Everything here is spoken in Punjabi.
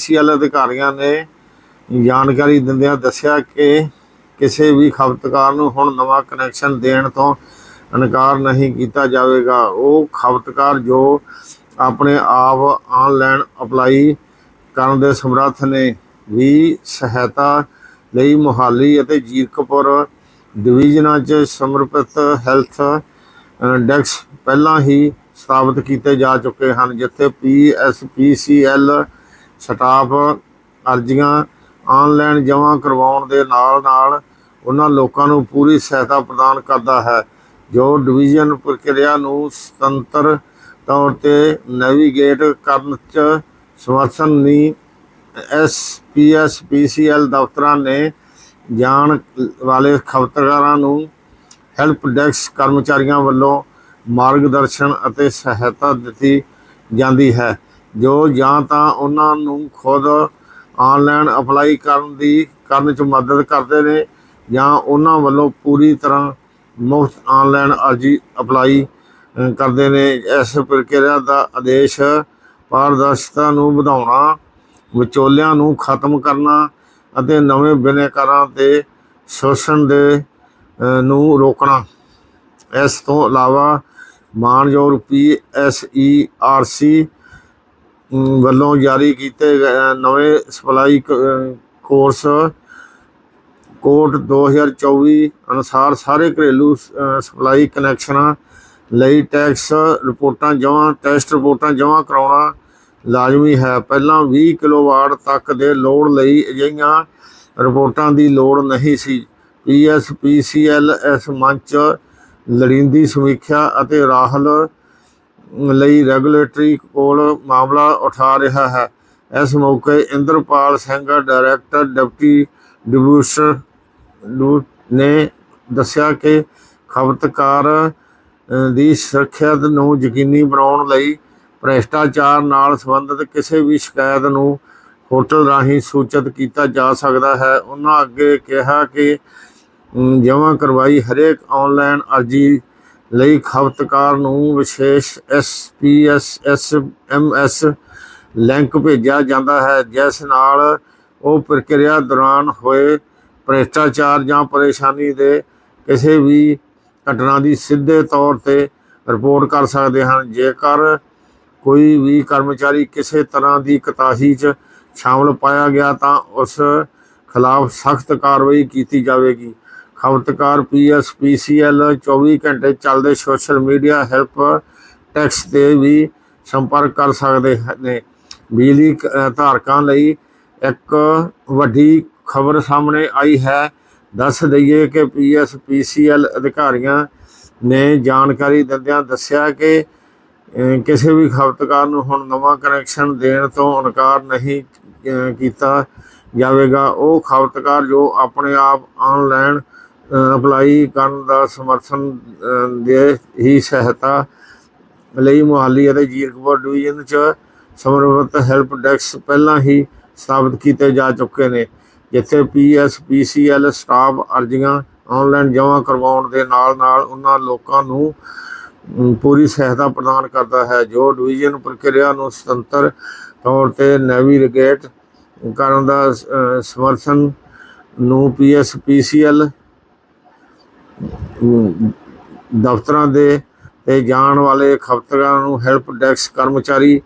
ਪੀਸੀਐਲ ਅਧਿਕਾਰੀਆਂ ਨੇ ਜਾਣਕਾਰੀ ਦਿੰਦਿਆਂ ਦੱਸਿਆ ਕਿ ਕਿਸੇ ਵੀ ਖਪਤਕਾਰ ਨੂੰ ਹੁਣ ਨਵਾਂ ਕਨੈਕਸ਼ਨ ਦੇਣ ਤੋਂ ਇਨਕਾਰ ਨਹੀਂ ਕੀਤਾ ਜਾਵੇਗਾ। ਉਹ ਖਪਤਕਾਰ ਜੋ ਆਪਣੇ ਆਪ ਆਨਲਾਈਨ ਅਪਲਾਈ ਕਰਨ ਦੇ ਸਮਰੱਥ ਨੇ, ਵੀ ਸਹਾਇਤਾ ਲਈ ਮੁਹਾਲੀ ਅਤੇ ਜੀਰਕਪੁਰ ਡਿਵੀਜ਼ਨਾਂ 'ਚ ਸਮਰਪਿਤ ਹੈਲਥ ਡੈਕਸ ਪਹਿਲਾਂ ਹੀ ਸਥਾਪਿਤ ਕੀਤੇ ਜਾ ਚੁੱਕੇ ਹਨ, ਜਿੱਥੇ ਪੀਐਸਪੀਸੀਐਲ ਸਟਾਫ ਅਰਜ਼ੀਆਂ ਆਨਲਾਈਨ ਜਮ੍ਹਾਂ ਕਰਵਾਉਣ ਦੇ ਨਾਲ ਨਾਲ ਉਹਨਾਂ ਲੋਕਾਂ ਨੂੰ ਪੂਰੀ ਸਹਾਇਤਾ ਪ੍ਰਦਾਨ ਕਰਦਾ ਹੈ। ਜੋ ਡਿਵੀਜ਼ਨ ਪ੍ਰਕਿਰਿਆ ਨੂੰ ਸੁਤੰਤਰ ਤੌਰ ਤੇ ਨੈਵੀਗੇਟ ਕਰਨ 'ਚ ਸਮਰਥਨ ਨਹੀਂ ਐਸਪੀਐਸਪੀਸੀਐਲ ਦਫ਼ਤਰਾਂ ਨੇ ਜਾਣ ਵਾਲੇ ਖਪਤਕਾਰਾਂ ਨੂੰ ਹੈਲਪ ਡੈਸਕ ਕਰਮਚਾਰੀਆਂ ਵੱਲੋਂ ਮਾਰਗਦਰਸ਼ਨ ਅਤੇ ਸਹਾਇਤਾ ਦਿੱਤੀ ਜਾਂਦੀ ਹੈ। ਜੋ ਜਾਂ ਤਾਂ ਉਹਨਾਂ ਨੂੰ ਖੁਦ ਆਨਲਾਈਨ ਅਪਲਾਈ ਕਰਨ ਦੀ, ਕਰਨ 'ਚ ਮਦਦ ਕਰਦੇ ਨੇ ਜਾਂ ਉਹਨਾਂ ਵੱਲੋਂ ਪੂਰੀ ਤਰ੍ਹਾਂ ਮੁਫਤ ਆਨਲਾਈਨ ਅਰਜ਼ੀ ਅਪਲਾਈ ਕਰਦੇ ਨੇ। ਇਸ ਪ੍ਰਕਿਰਿਆ ਦਾ ਆਦੇਸ਼ ਪਾਰਦਰਸ਼ਤਾ ਨੂੰ ਵਧਾਉਣਾ, ਵਿਚੋਲਿਆਂ ਨੂੰ ਖਤਮ ਕਰਨਾ ਅਤੇ ਨਵੇਂ ਬਿਨੈਕਾਰਾਂ ਦੇ ਸ਼ੋਸ਼ਣ ਦੇ ਨੂੰ ਰੋਕਣਾ। ਇਸ ਤੋਂ ਇਲਾਵਾ ਮਾਨਯੋਗ P S E R C ਵੱਲੋਂ ਜਾਰੀ ਕੀਤੇ ਗਏ ਨਵੇਂ ਸਪਲਾਈ ਕ- ਅ, ਕੋਰਸ ਕੋਡ 2024 ਅਨੁਸਾਰ ਸਾਰੇ ਘਰੇਲੂ ਅ, ਸਪਲਾਈ ਕਨੈਕਸ਼ਨਾਂ ਲਈ ਟੈਕਸ ਰਿਪੋਰਟਾਂ ਜਮ੍ਹਾਂ ਟੈਸਟ ਰਿਪੋਰਟਾਂ ਜਮ੍ਹਾਂ ਕਰਾਉਣਾ ਲਾਜ਼ਮੀ ਹੈ। ਪਹਿਲਾਂ 20 ਕਿਲੋਵਾਟ ਤੱਕ ਦੇ ਲੋਡ ਲਈ ਅਜਿਹੀਆਂ ਰਿਪੋਰਟਾਂ ਦੀ ਲੋੜ ਨਹੀਂ ਸੀ। ਪੀਐਸਪੀਸੀਐਲ ਇਸ ਮੰਚ ਲੜੀਂਦੀ ਸਮੀਖਿਆ ਅਤੇ ਰਾਹਲ ਲਈ ਰੈਗੂਲੇਟਰੀ ਕੋਲ ਮਾਮਲਾ ਉਠਾ ਰਿਹਾ ਹੈ। ਇਸ ਮੌਕੇ ਇੰਦਰਪਾਲ ਸਿੰਘ, ਡਾਇਰੈਕਟਰ ਡਿਪਟੀ ਡਿਬੂਸ਼ਰ ਨੂੰ ਨੇ ਦੱਸਿਆ ਕਿ ਖਪਤਕਾਰ ਦੀ ਸੁਰੱਖਿਆ ਨੂੰ ਯਕੀਨੀ ਬਣਾਉਣ ਲਈ ਭ੍ਰਿਸ਼ਟਾਚਾਰ ਨਾਲ ਸੰਬੰਧਿਤ ਕਿਸੇ ਵੀ ਸ਼ਿਕਾਇਤ ਨੂੰ ਹੋਟਲ ਰਾਹੀਂ ਸੂਚਿਤ ਕੀਤਾ ਜਾ ਸਕਦਾ ਹੈ। ਉਹਨਾਂ ਅੱਗੇ ਕਿਹਾ ਕਿ ਜਮ੍ਹਾਂ ਕਰਵਾਈ ਹਰੇਕ ਆਨਲਾਈਨ ਅਰਜ਼ੀ ਲਈ ਖਪਤਕਾਰ ਨੂੰ ਵਿਸ਼ੇਸ਼ ਐਸਪੀਐਸਐਸਐਮਐਸ ਲਿੰਕ ਭੇਜਿਆ ਜਾਂਦਾ ਹੈ, ਜਿਸ ਨਾਲ ਉਹ ਪ੍ਰਕਿਰਿਆ ਦੌਰਾਨ ਹੋਏ ਭ੍ਰਿਸ਼ਟਾਚਾਰ ਜਾਂ ਪਰੇਸ਼ਾਨੀ ਦੇ ਕਿਸੇ ਵੀ ਘਟਨਾ ਦੀ ਸਿੱਧੇ ਤੌਰ ਤੇ ਰਿਪੋਰਟ ਕਰ ਸਕਦੇ ਹਨ। ਜੇਕਰ ਕੋਈ ਵੀ ਕਰਮਚਾਰੀ ਕਿਸੇ ਤਰ੍ਹਾਂ ਦੀ ਕਤਾਹੀ 'ਚ ਸ਼ਾਮਲ ਪਾਇਆ ਗਿਆ ਤਾਂ ਉਸ ਖਿਲਾਫ ਸਖਤ ਕਾਰਵਾਈ ਕੀਤੀ ਜਾਵੇਗੀ। ਖਪਤਕਾਰ ਪੀਐਸਪੀਸੀਐਲ 24 ਘੰਟੇ ਚੱਲਦੇ ਸੋਸ਼ਲ ਮੀਡੀਆ ਹੈਲਪ ਟੈਕਸ ਤੇ ਵੀ ਸੰਪਰਕ ਕਰ ਸਕਦੇ ਨੇ। ਬਿਜਲੀ ਕ- ਧਾਰਕਾਂ ਲਈ ਇੱਕ ਵੱਡੀ ਖਬਰ ਸਾਹਮਣੇ ਆਈ ਹੈ। ਦੱਸ ਦਈਏ ਕਿ ਪੀਐਸਪੀਸੀਐਲ ਅਧਿਕਾਰੀਆਂ ਨੇ ਜਾਣਕਾਰੀ ਦਿੰਦਿਆਂ ਦੱਸਿਆ ਕਿ ਕਿਸੇ ਵੀ ਖਪਤਕਾਰ ਨੂੰ ਹੁਣ ਨਵਾਂ ਕਨੈਕਸ਼ਨ ਦੇਣ ਤੋਂ ਇਨਕਾਰ ਨਹੀਂ ਕੀਤਾ ਜਾਵੇਗਾ। ਉਹ ਖਪਤਕਾਰ ਜੋ ਆਪਣੇ ਆਪ ਆਨਲਾਈਨ ਅਪਲਾਈ ਕਰਨ ਦਾ ਸਮਰਥਨ ਦੇ ਹੀ ਸਹਾਇਤਾ ਲਈ ਮੁਹਾਲੀ ਅਤੇ ਜੀਰਕਪੁਰ ਡਿਵੀਜ਼ਨ ਚ ਸਮਰਪਿਤ ਹੈਲਪ ਡੈਸਕ ਪਹਿਲਾਂ ਹੀ ਸਥਾਪਿਤ ਕੀਤੇ ਜਾ ਚੁੱਕੇ ਨੇ, ਜਿੱਥੇ ਪੀਐਸਪੀਸੀਐਲ ਸਟਾਫ ਅਰਜ਼ੀਆਂ ਆਨਲਾਈਨ ਜਮ੍ਹਾਂ ਕਰਵਾਉਣ ਦੇ ਨਾਲ ਨਾਲ ਉਹਨਾਂ ਲੋਕਾਂ ਨੂੰ ਪੂਰੀ ਸਹਾਇਤਾ ਪ੍ਰਦਾਨ ਕਰਦਾ ਹੈ, ਜੋ ਡਿਵੀਜ਼ਨ ਪ੍ਰਕਿਰਿਆ ਨੂੰ ਸੁਤੰਤਰ ਤੌਰ ਤੇ ਨੈਵੀਗੇਟ ਕਰਨ ਦਾ ਸਮਰਥਨ ਨੂੰ ਪੀਐਸਪੀਸੀਐਲ ਦਫ਼ਤਰਾਂ ਦੇ ਤੇ ਜਾਣ ਵਾਲੇ ਖਪਤਕਾਰਾਂ ਨੂੰ ਹੈਲਪ ਡੈਸਕ ਕਰਮਚਾਰੀ